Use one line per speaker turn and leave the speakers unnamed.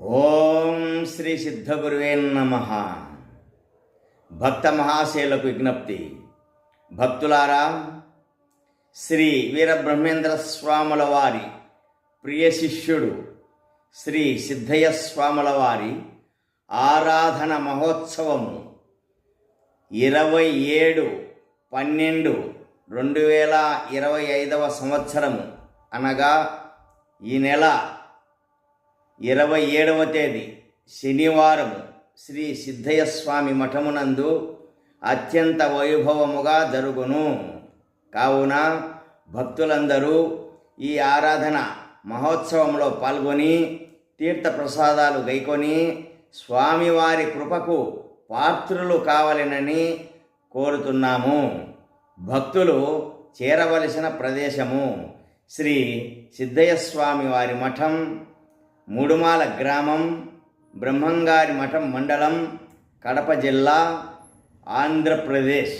ఓం శ్రీ సిద్ధగురువే నమ. భక్త మహాశైలకు విజ్ఞప్తి. భక్తులారా శ్రీ వీరబ్రహ్మేంద్ర స్వాముల వారి ప్రియ శిష్యుడు శ్రీ సిద్ధయ్య స్వాముల వారి ఆరాధన మహోత్సవము ఇరవై ఏడు పన్నెండు రెండు వేల ఇరవై ఐదవ సంవత్సరము. అనగా ఈ నెల ఇరవై ఏడవ తేదీ శనివారం శ్రీ సిద్ధయ్య స్వామి మఠమునందు అత్యంత వైభవముగా జరుగును. కావున భక్తులందరూ ఈ ఆరాధన మహోత్సవంలో పాల్గొని తీర్థ ప్రసాదాలు గైకొని స్వామివారి కృపకు పాత్రులు కావాలనని కోరుతున్నాము. భక్తులు చేరవలసిన ప్రదేశము శ్రీ సిద్ధయ్య స్వామి వారి మఠం మూడుమాల గ్రామం బ్రహ్మంగారి మఠం మండలం కడప జిల్లా ఆంధ్రప్రదేశ్.